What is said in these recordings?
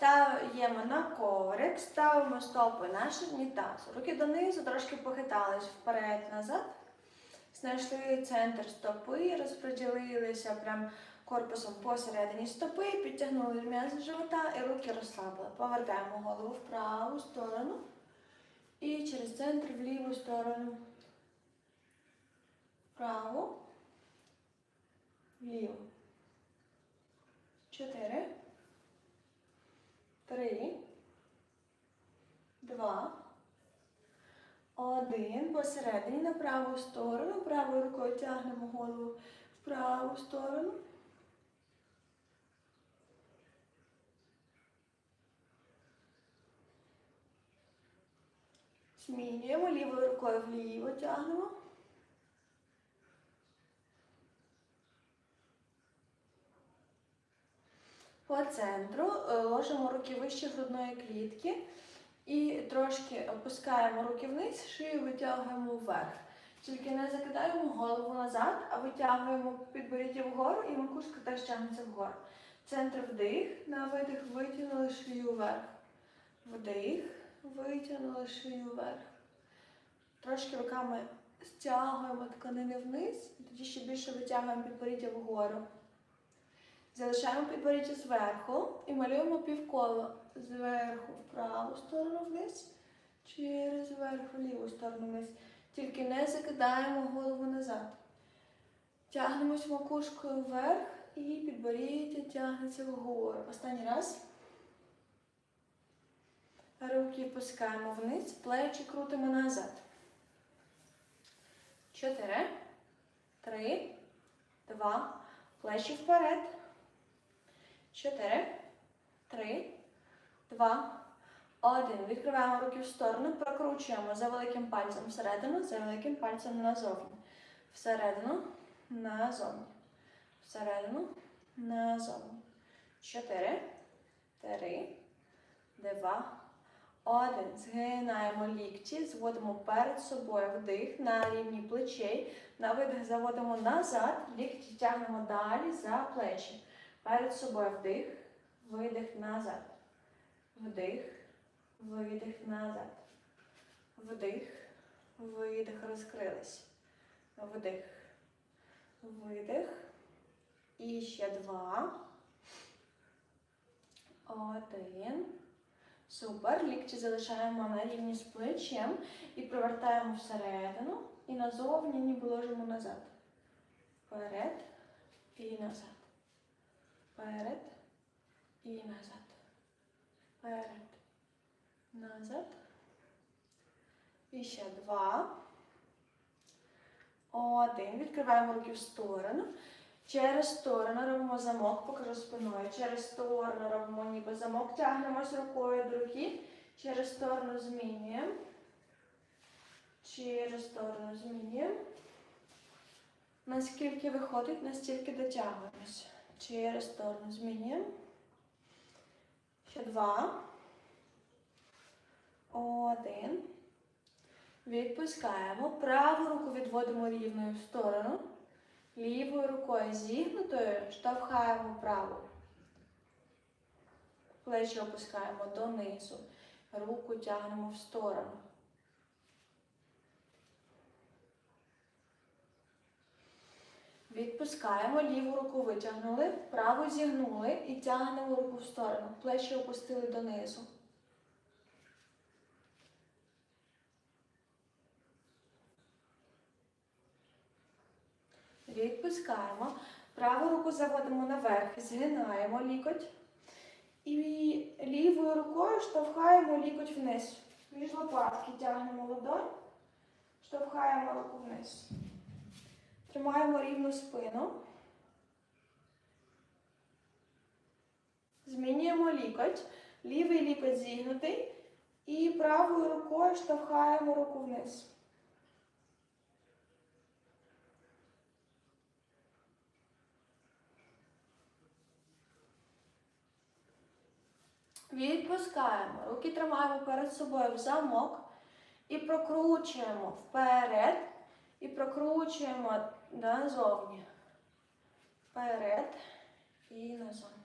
Стаємо на коврик, ставимо стопи на ширні тазу. Руки донизу, трошки похитались вперед-назад. Знайшли центр стопи, розподілилися прям корпусом посередині стопи, підтягнули м'язи живота і руки розслабили. Повертаємо голову в праву сторону і через центр в ліву сторону. Вправо, вліво. Чотири. Три. Два. Один. Посередині на праву сторону. Правою рукою тягнемо голову в праву сторону. Змінюємо лівою рукою вліво тягнемо. По центру е, ложимо руки вище грудної клітки і трошки опускаємо руки вниз, шию витягуємо вверх. Тільки не закидаємо голову назад, а витягуємо підборіддя вгору і макушка теж тягнеться вгору. Центр вдих, на видих витягнули шию вверх. Вдих, витягнули шию вверх. Трошки руками стягуємо тканини вниз, тоді ще більше витягуємо підборіддя вгору. Залишаємо підборіддя зверху і малюємо півколо зверху в праву сторону вниз, через верх в ліву сторону вниз. Тільки не закидаємо голову назад. Тягнемось макушкою вверх і підборіддя тягнеться вгору. Останній раз. Руки пускаємо вниз, плечі крутимо назад. Чотири, три, два, плечі вперед. Чотири, три, два, один. Відкриваємо руки в сторону, прокручуємо за великим пальцем всередину, за великим пальцем назовні. Всередину, назовні. Всередину, назовні. Чотири, три, два, один. Згинаємо лікті, зводимо перед собою вдих на рівні плечей. На видих заводимо назад, лікті тягнемо далі за плечі. Перед собою вдих, видих назад. Вдих, видих назад. Вдих, видих, розкрились. Вдих, видих. І ще два. Один. Супер. Лікті залишаємо на рівні з плечем і провертаємо всередину. І назовні ніби ложимо назад. Вперед і назад. Вперед і назад. Вперед. Назад. І ще два. Один. Відкриваємо руки в сторону. Через сторону робимо замок, покажу спиною. Через сторону робимо ніби замок. Тягнемось рукою до руки. Через сторону змінюємо. Через сторону змінюємо. Наскільки виходить, настільки дотягуємось. Через сторону змінюємо. Ще два. Один. Відпускаємо. Праву руку відводимо рівною в сторону. Лівою рукою зігнутою штовхаємо праву. Плечі опускаємо донизу. Руку тягнемо в сторону. Відпускаємо, ліву руку витягнули, праву зігнули і тягнемо руку в сторону. Плечі опустили донизу. Відпускаємо. Праву руку заводимо наверх, згинаємо лікоть. І лівою рукою штовхаємо лікоть вниз. Між лопатки тягнемо ладонь, штовхаємо руку вниз. Тримаємо рівну спину. Змінюємо лікоть. Лівий лікоть зігнутий. І правою рукою штовхаємо руку вниз. Відпускаємо. Руки тримаємо перед собою в замок і прокручуємо вперед. І прокручуємо назовні. Вперед і назовні.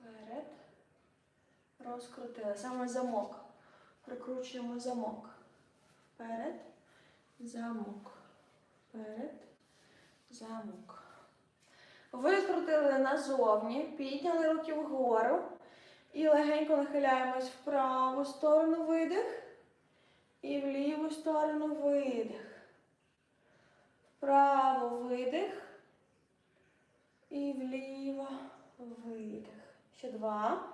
Вперед розкрутили. Саме замок. Прикручуємо замок. Вперед, замок. Вперед, замок. Викрутили назовні, підняли руки вгору і легенько нахиляємось в праву сторону видих і в ліву сторону видих. Вправо видих і вліво видих. Ще два.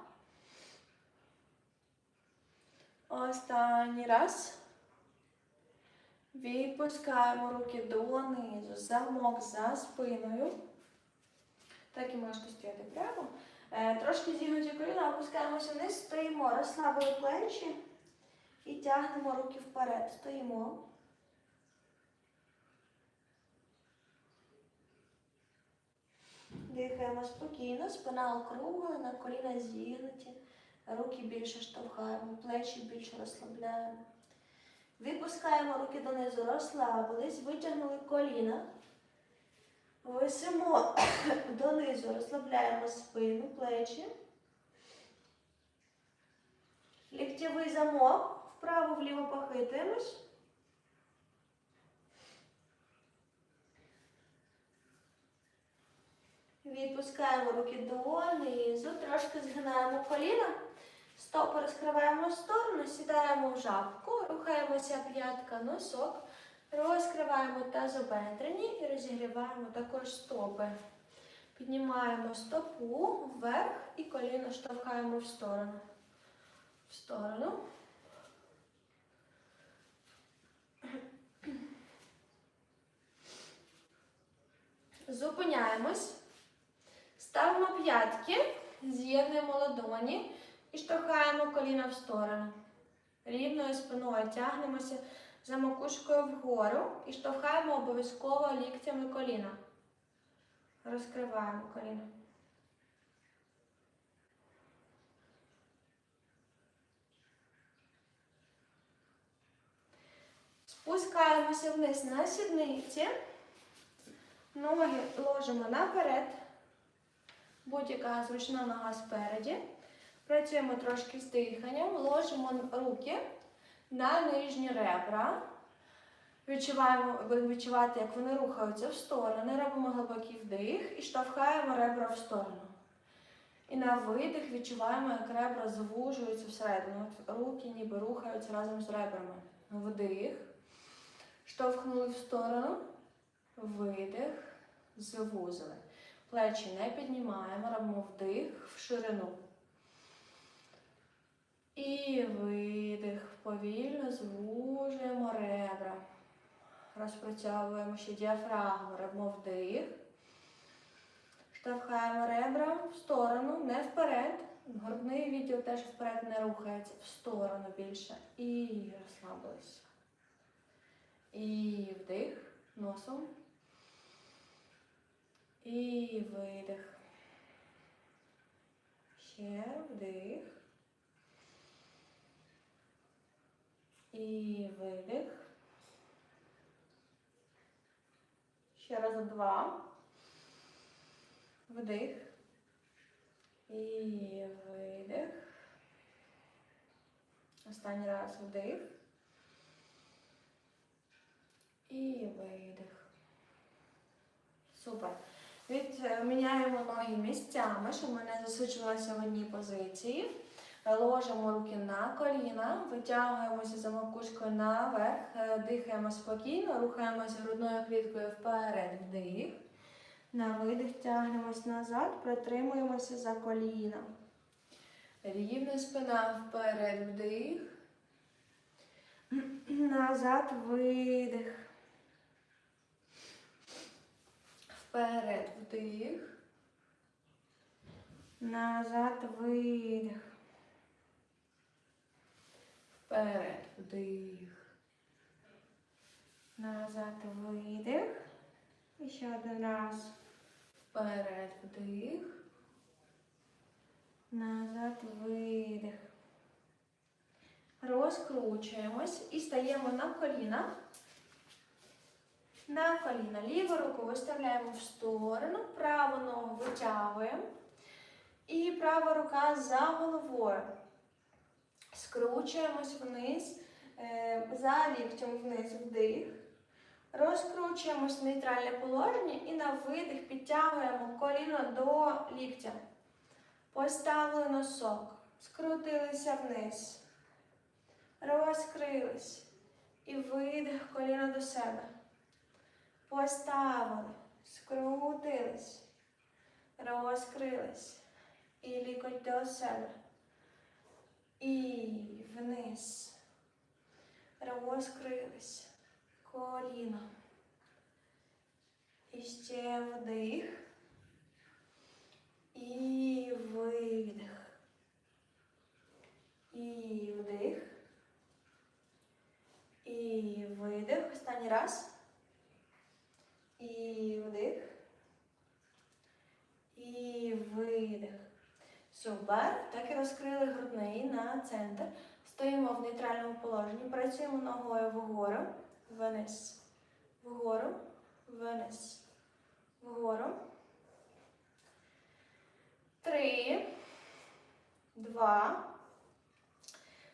Останній раз. Відпускаємо руки донизу. Замок за спиною. Так і можете стояти прямо. Е, трошки зігнуті коліна, опускаємося вниз, стоїмо, розслабили плечі і тягнемо руки вперед. Стоїмо. Дихаємо спокійно, спина округлена, коліна зігнуті, руки більше штовхаємо, плечі більше розслабляємо. Випускаємо руки донизу, розслабились, витягнули коліна. Висимо донизу, розслабляємо спину, плечі. Ліктєвий замок, вправо-вліво похитуємось. Відпускаємо руки донизу, трошки згинаємо коліна, стопи розкриваємо в сторону, сідаємо в жабку, рухаємося п'ятка, носок, розкриваємо тазобедрені і розігріваємо також стопи. Піднімаємо стопу вверх і коліно штовхаємо в сторону. В сторону. Зупиняємось. Ставимо п'ятки, з'єднуємо ладоні і штовхаємо коліна в сторону. Рівною спиною тягнемося за макушкою вгору і штовхаємо обов'язково ліктями коліна. Розкриваємо коліна. Спускаємося вниз на сідниці. Ноги ложимо наперед. Будь-яка зручна нога спереді. Працюємо трошки з диханням, ложимо руки на нижні ребра. Відчуваємо, відчувати, як вони рухаються в сторони. Робимо глибокий вдих і штовхаємо ребра в сторону. І на видих відчуваємо, як ребра звужуються всередину. Руки ніби рухаються разом з ребрами. Вдих. Штовхнули в сторону. Видих. Звузили. Плечі не піднімаємо, робимо вдих в ширину. І видих. Повільно звужуємо ребра. Розпрацьовуємо ще діафрагму, робимо вдих. Штовхаємо ребра в сторону, не вперед. Грудний відділ теж вперед не рухається, в сторону більше. І розслабилися. І вдих носом. І видих. Ще вдих. І видих. Ще раз два. Вдих. І видих. Останній раз вдих. І видих. Супер. Відміняємо ноги місцями, щоб ми не засуджувалися в одній позиції. Ложимо руки на коліна, витягуємося за макушкою наверх, е, дихаємо спокійно, рухаємося грудною кліткою вперед, вдих. На видих тягнемось назад, притримуємося за коліном. Рівна спина вперед, вдих. Назад видих. Вперед вдих. Назад видих. Вперед вдих. Назад видих. І ще один раз. Вперед вдих. Назад видих. Розкручуємось і стаємо на коліна. На коліна. Ліву руку виставляємо в сторону, праву ногу витягуємо. І права рука за головою. Скручуємось вниз, е, за ліктем вниз вдих. Розкручуємось в нейтральне положення і на видих підтягуємо коліно до ліктя. Поставили носок, скрутилися вниз, розкрились і видих коліно до себе. Поставили, скрутились, розкрились і лікоть до себе. І вниз. Розкрились. Коліно. І ще вдих. І видих. І вдих. І видих. Останній раз. І вдих. І видих. Супер. Так і розкрили грудний на центр. Стоїмо в нейтральному положенні. Працюємо ногою вгору, вниз. Вгору, вниз. Вгору. Три. Два.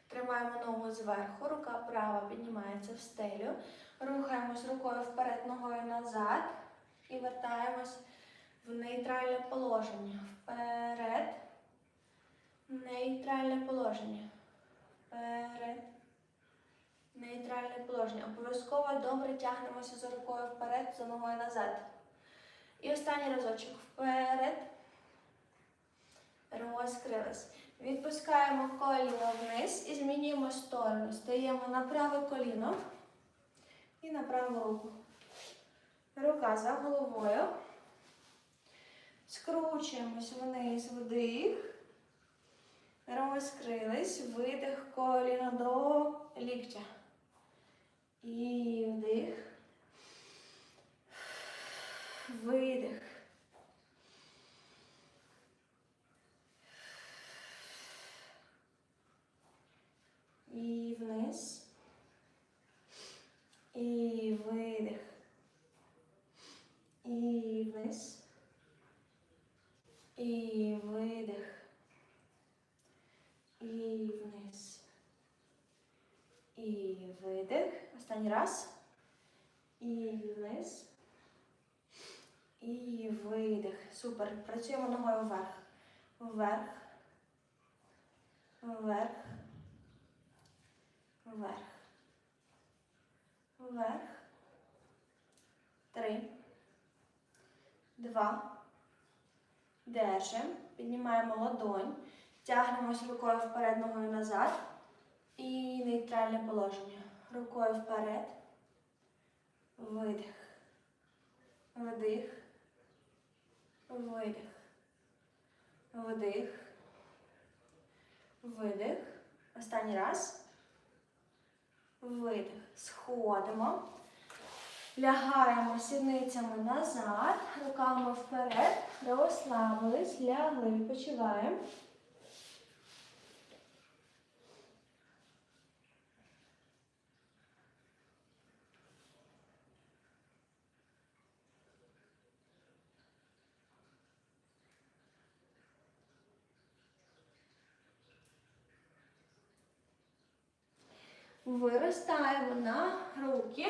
Тримаємо ногу зверху. Рука права піднімається в стелю. Рухаємось рукою вперед, ногою назад. І вертаємось в нейтральне положення. Вперед. Нейтральне положення. Вперед. Нейтральне положення. Обов'язково добре тягнемося за рукою вперед, за ногою назад. І останній разочок. Вперед. Розкрились. Відпускаємо коліно вниз і змінюємо сторону. Стаємо на праве коліно і на праву руку. Рука за головою. Скручуємось вниз вдих. Розкрились, видих коліно до ліктя. І вдих. Видих. І вниз. І видих. І вниз. І видих. І вниз. І видих. Останній раз. І вниз. І видих. Супер. Працюємо ногою вверх. Вверх. Вверх. Вверх. Вверх. Три. Два. Держимо. Піднімаємо ладонь. Тягнемось рукою вперед, ногою назад. І нейтральне положення. Рукою вперед. Видих. Вдих. Видих. Вдих. Видих. Останній раз. Видих. Сходимо. Лягаємо сідницями назад, руками вперед, розслабились, лягли, відпочиваємо. Виростаємо на руки.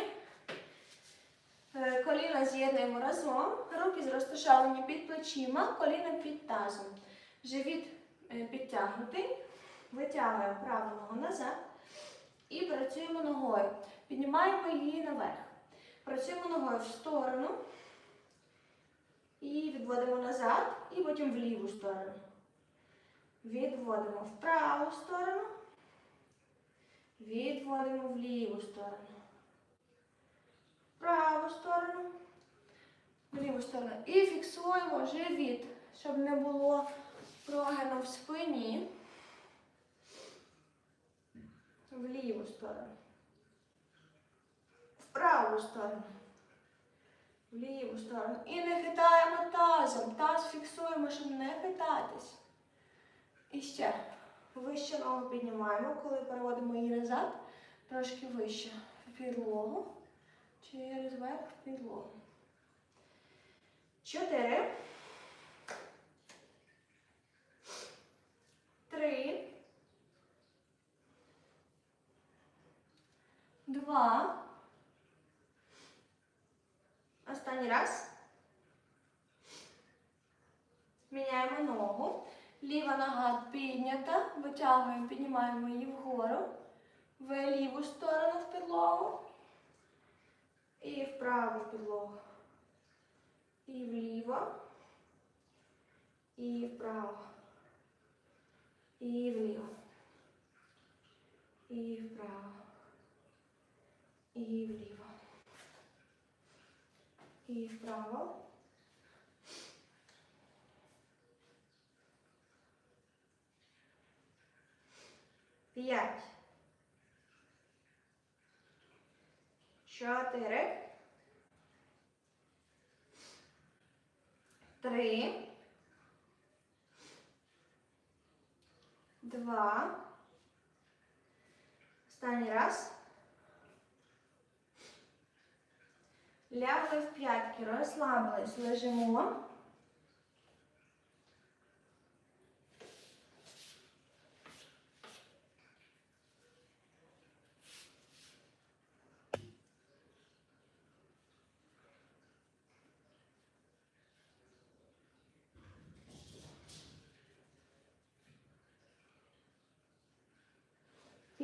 Е, Коліна з'єднуємо разом. Руки розташовані під плечима, коліна під тазом. Живіт е, підтягнутий. Витягуємо праву ногу назад. І працюємо ногою. Піднімаємо її наверх. Працюємо ногою в сторону. І відводимо назад. І потім в ліву сторону. Відводимо в праву сторону. Відводимо в ліву сторону. Праву сторону. В ліву сторону. І фіксуємо живіт, щоб не було прогину в спині. В ліву сторону. В праву сторону. В ліву сторону. І не хитаємо тазом. Таз фіксуємо, щоб не хитатись. І ще. Вище ногу піднімаємо, коли переводимо її назад, трошки вище в підлогу, через верх в підлогу. Чотири. Три. два. Останній раз. Міняємо ногу. Ліва нога піднята. Витягуємо, піднімаємо її вгору. В ліву сторону в підлогу. І в праву підлогу. І вліво. І вправо. І вліво. І вправо. І вліво. І вправо. П'ять. Чотири. Три. Два. Останній раз. Лягли в п'ятки, розслабились, лежимо.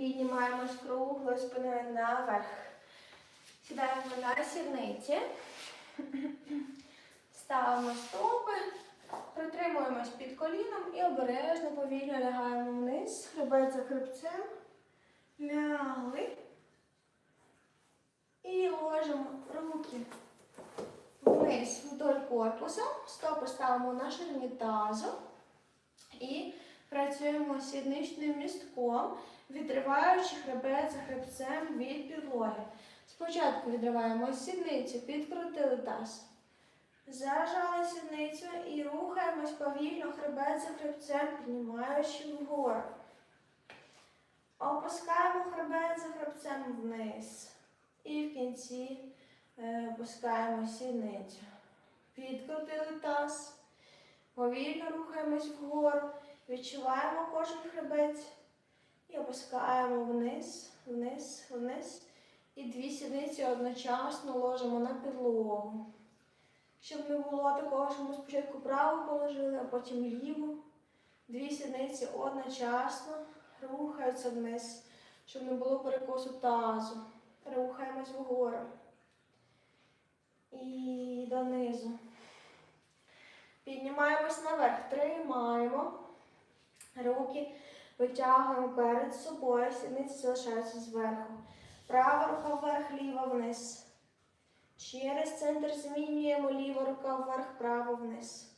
Піднімаємось круглою спиною наверх. Сідаємо на сідниці. Ставимо стопи, притримуємось під коліном і обережно повільно лягаємо вниз, хребет за хребцем. Лягли. І ложимо руки вниз вдоль корпусу. Стопи ставимо на ширині тазу. І працюємо сідничним містком, відриваючи хребет за хребцем від підлоги. Спочатку відриваємо сідницю, підкрутили таз. Зажали сідницю і рухаємось повільно хребет за хребцем, піднімаючи вгору. Опускаємо хребет за хребцем вниз. І в кінці е, опускаємо сідницю. Підкрутили таз. Повільно рухаємось вгору. Відчуваємо кожен хребець. І опускаємо вниз, вниз, вниз. І дві сідниці одночасно ложимо на підлогу. Щоб не було такого, що ми спочатку праву положили, а потім ліву. Дві сідниці одночасно рухаються вниз, щоб не було перекосу тазу. Рухаємось вгору. І донизу. Піднімаємось наверх, тримаємо. Руки витягуємо перед собою, сідниці залишаються зверху. Права рука вверх, ліва вниз. Через центр змінюємо ліва рука вверх, право вниз.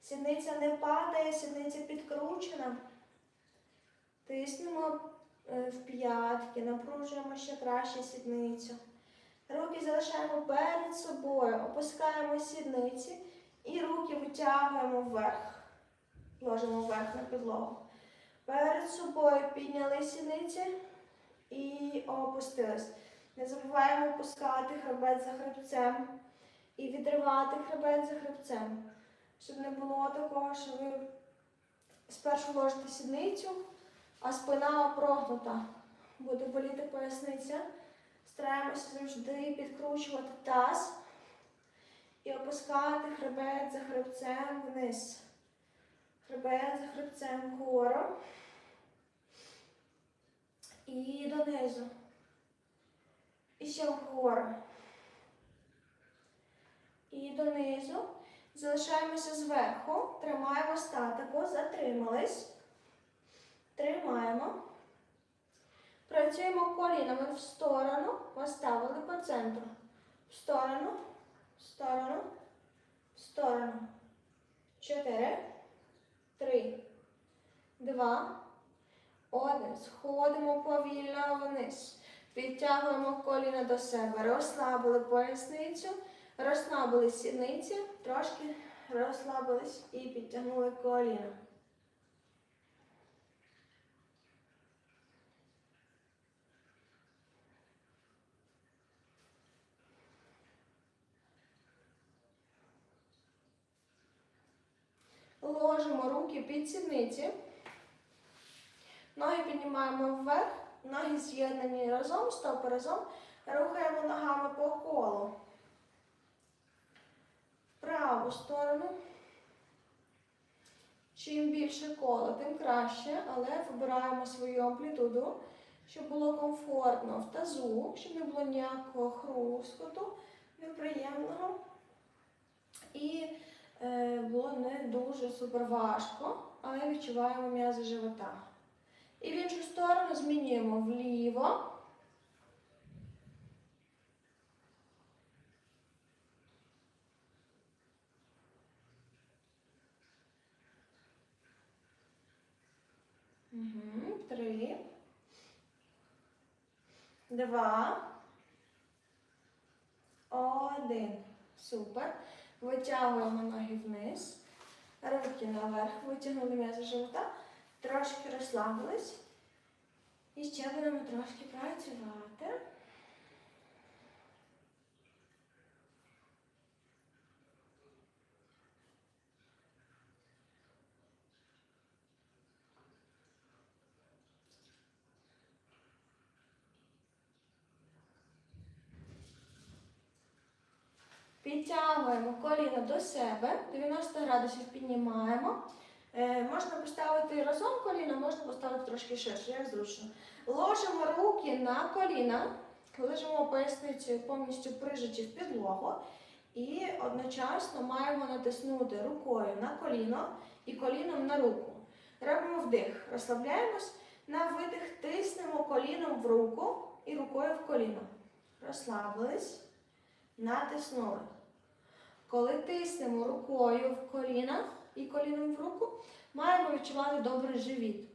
Сідниця не падає, сідниця підкручена. Тиснемо е, в п'ятки, напружуємо ще краще сідницю. Руки залишаємо перед собою, опускаємо сідниці і руки витягуємо вверх. Ложимо вверх на підлогу. Перед собою підняли сідниці і опустились. Не забуваємо опускати хребет за хребцем і відривати хребет за хребцем. Щоб не було такого, що ви спершу ложите сідницю, а спина прогнута. Буде боліти поясниця. Стараємося завжди підкручувати таз і опускати хребет за хребцем вниз. Хребет хребцем вгору і донизу. І ще вгору. І донизу. Залишаємося зверху. Тримаємо статику. Затримались. Тримаємо. Працюємо колінами в сторону. Поставили по центру. В сторону. В сторону. В сторону. Чотири. Три. Два. Один. Сходимо повільно вниз. Підтягуємо коліна до себе. Розслабили поясницю, розслабили сідниці, трошки розслабились і підтягнули коліна. Ложимо руки під сідниці. Ноги піднімаємо вверх, ноги з'єднані разом, стопи разом. Рухаємо ногами по колу. Праву сторону. Чим більше коло, тим краще, але вибираємо свою амплітуду, щоб було комфортно в тазу, щоб не було ніякого хрускоту неприємного. І було не дуже супер важко, але відчуваємо м'язи живота. І в іншу сторону змінюємо вліво. Три. Два. Один. Супер. Витягуємо ноги вниз. Руки наверх. Витягнули м'язи живота. Трошки розслабились. І ще будемо трошки працювати. Підтягуємо коліно до себе, 90 градусів піднімаємо. Е, можна поставити разом коліно, можна поставити трошки ширше, як зручно. Ложимо руки на коліна, лежимо поясницею повністю прижаті в підлогу. І одночасно маємо натиснути рукою на коліно і коліном на руку. Робимо вдих, розслабляємось. На видих тиснемо коліном в руку і рукою в коліно. Розслабились, натиснули. Коли тиснемо рукою в коліна і коліном в руку, маємо відчувати добрий живіт.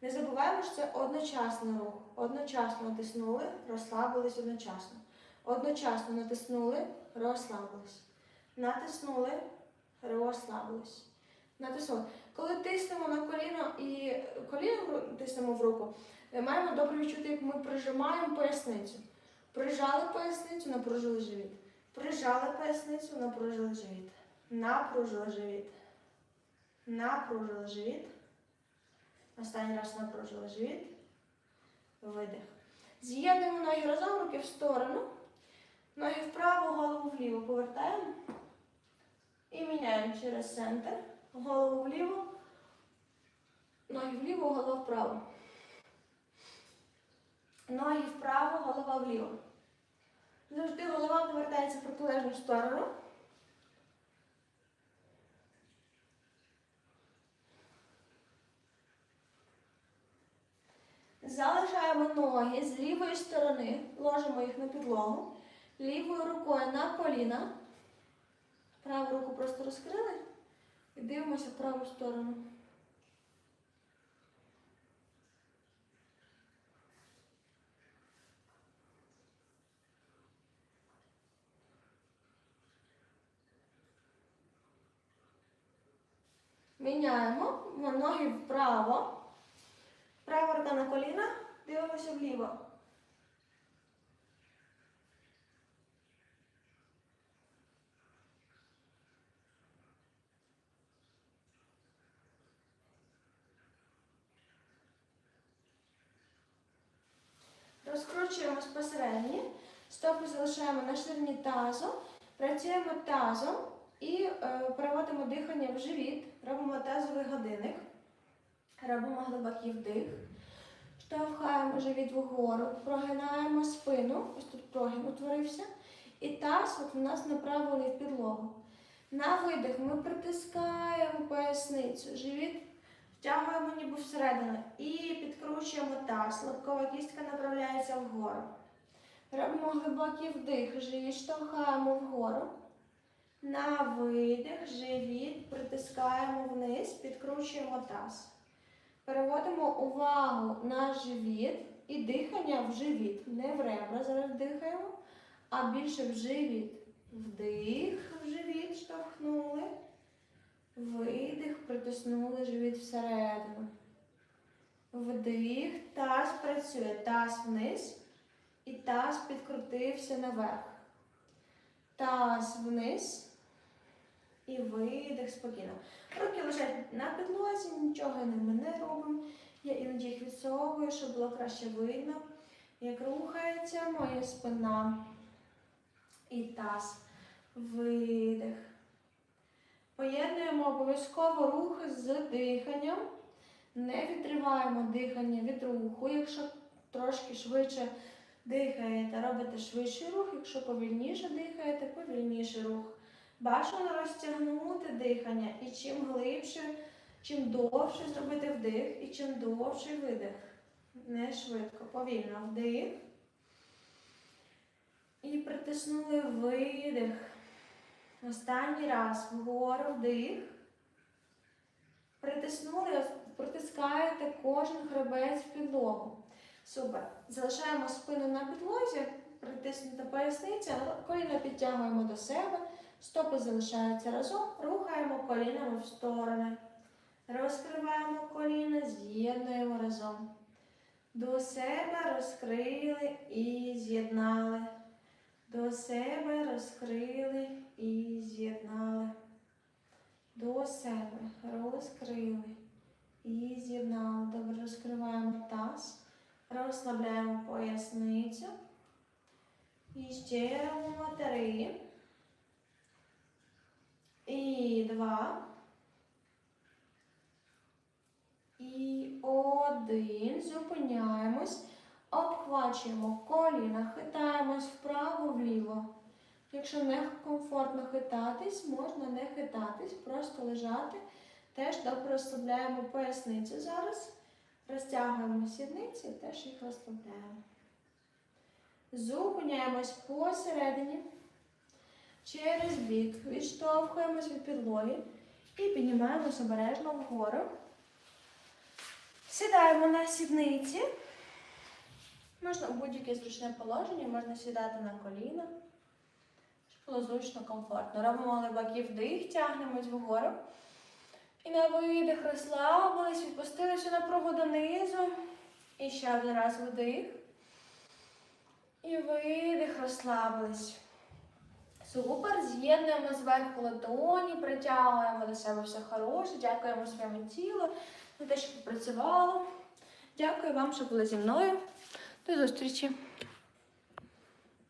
Не забуваємо, що це одночасний рух. Одночасно натиснули, розслабились одночасно. Одночасно натиснули, розслабились. Натиснули, розслабились. Натиснули. Коли тиснемо на коліно і коліном тиснемо в руку, е, маємо добре відчути, як ми прижимаємо поясницю. Прижали поясницю, напружили живіт. Прижали поясницю, напружили живіт. Напружили живіт. Напружили живіт. Останній раз напружили живіт. Видих. З'єднуємо ноги разом, руки в сторону. Ноги вправо, голову вліво повертаємо. І міняємо через центр. Голову вліво. Ноги вліво, голова вправо. Ноги вправо, голова вліво. Завжди голова повертається в протилежну сторону. Залишаємо ноги з лівої сторони, ложимо їх на підлогу, лівою рукою на коліна. Праву руку просто розкрили і дивимося в праву сторону. Міняємо ноги вправо. Права рука на коліна, дивимося вліво. Розкручуємо посередині, стопи залишаємо на ширині тазу, працюємо тазом і е, переводимо дихання в живіт, робимо тазовий годинник, робимо глибокий вдих, штовхаємо живіт вгору, прогинаємо спину, ось тут прогин утворився, і таз от у нас направлений в підлогу. На видих ми притискаємо поясницю, живіт втягуємо ніби всередину і підкручуємо таз. Лобкова кістка направляється вгору. Робимо глибокий вдих, живіт штовхаємо вгору. На видих, живіт притискаємо вниз, підкручуємо таз. Переводимо увагу на живіт і дихання в живіт. Не в ребра зараз дихаємо, а більше в живіт. Вдих в живіт штовхнули. Видих, притиснули живіт всередину. Вдих, таз працює, таз вниз і таз підкрутився наверх. Таз вниз і видих спокійно. Руки лежать на підлозі, нічого ними не робимо. Я іноді їх відпрацьовую, щоб було краще видно, як рухається моя спина і таз. Видих. Поєднуємо обов'язково рух з диханням. Не відриваємо дихання від руху. Якщо трошки швидше дихаєте, робите швидший рух. Якщо повільніше дихаєте, повільніший рух. Бажано розтягнути дихання. І чим глибше, чим довше зробити вдих, і чим довший видих. Не швидко, повільно вдих. І притиснули видих. Останній раз вгору вдих. Притиснули, притискаєте кожен хребець в підлогу. Супер. Залишаємо спину на підлозі, притиснута поясниця, коліна підтягуємо до себе, стопи залишаються разом, рухаємо колінами в сторони. Розкриваємо коліна, з'єднуємо разом. До себе розкрили і з'єднали. До себе розкрили і з'єднали. До себе розкрили і з'єднали. Добре, розкриваємо таз, розслабляємо поясницю. І ще робимо. І два. І один. Зупиняємось. Обхвачуємо коліна, хитаємось вправо-вліво. Якщо не комфортно хитатись, можна не хитатись, просто лежати. Теж добре розслабляємо поясницю зараз. Розтягуємо сідниці, теж їх розслабляємо. Зупиняємось посередині. Через бік. Відштовхуємось від підлоги і піднімаємось обережно вгору. Сідаємо на сідниці. Можна у будь-яке зручне положення, можна сідати на коліна, щоб було зручно, комфортно. Робимо глибокий вдих, тягнемось вгору. І на видих розслабились, відпустили всю напругу донизу. І ще один раз вдих. І видих, розслабились. Супер. З'єднуємо зверху ладоні, притягуємо до себе все хороше. Дякуємо своєму тілу за те, що попрацювало. Дякую вам, що були зі мною. До зустрічі!